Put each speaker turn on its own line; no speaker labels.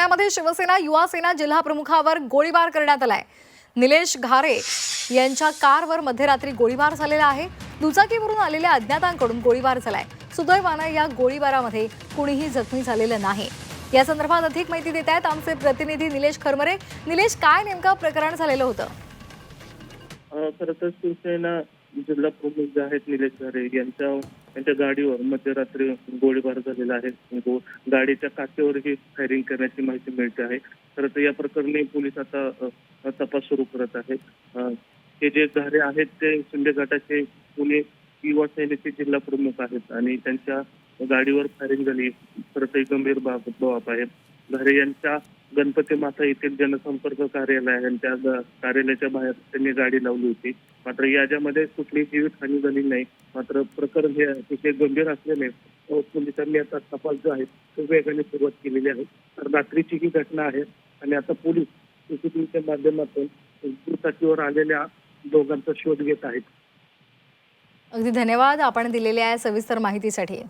पुण्यामध्ये शिवसेना युवा सेना जिल्हा प्रमुखावर गोळीबार करण्यात आलाय. निलेश घारे यांच्या कारवर मध्यरात्री गोळीबार झालेला आहे. दुचाकीवरून आलेल्या अज्ञातांकडून गोळीबार झालाय. सुदैवानं या गोळीबारामध्ये कुणीही जखमी झालेलं नाही. या संदर्भात अधिक माहिती देत आहेत आमचे प्रतिनिधी निलेश खरमरे. निलेश काय नेमकं प्रकरण झालेलं होतं?
खरं तर शिवसेना जिल्हा प्रमुख जे आहेत निलेश झारे यांच्या यांच्या गाडीवर मध्यरात्री गोळीबार झालेला आहे. गाडीच्या काचेवरही फायरिंग करण्याची माहिती मिळते आहे. खरं तर या प्रकरणी पोलीस आता तपास सुरू करत आहेत हे जे झारे आहेत ते शिंदे गटाचे पुणे युवा सेनेचे जिल्हा प्रमुख आहेत आणि त्यांच्या गाडीवर फायरिंग झाली. खरं तर ते गंभीर बाब बाप आहे. झारे यांच्या गणपती माता येथील जनसंपर्क कार्यालय आहे आणि त्या कार्यालयाच्या बाहेर त्यांनी गाडी लावली होती. मात्र याच्यामध्ये कुठलीही जीवितहानी झाली नाही. मात्र प्रकरण हे अतिशय गंभीर असल्याने पोलिसांनी आता तपास जो आहे तो वेगाने सुरुवात केलेली आहे. तर रात्रीची ही घटना आहे आणि आता पोलीस सीसीटीव्हीच्या माध्यमातून दुचाकीवर आलेल्या दोघांचा शोध घेत आहेत.
अगदी धन्यवाद. आपण दिलेल्या सविस्तर माहितीसाठी.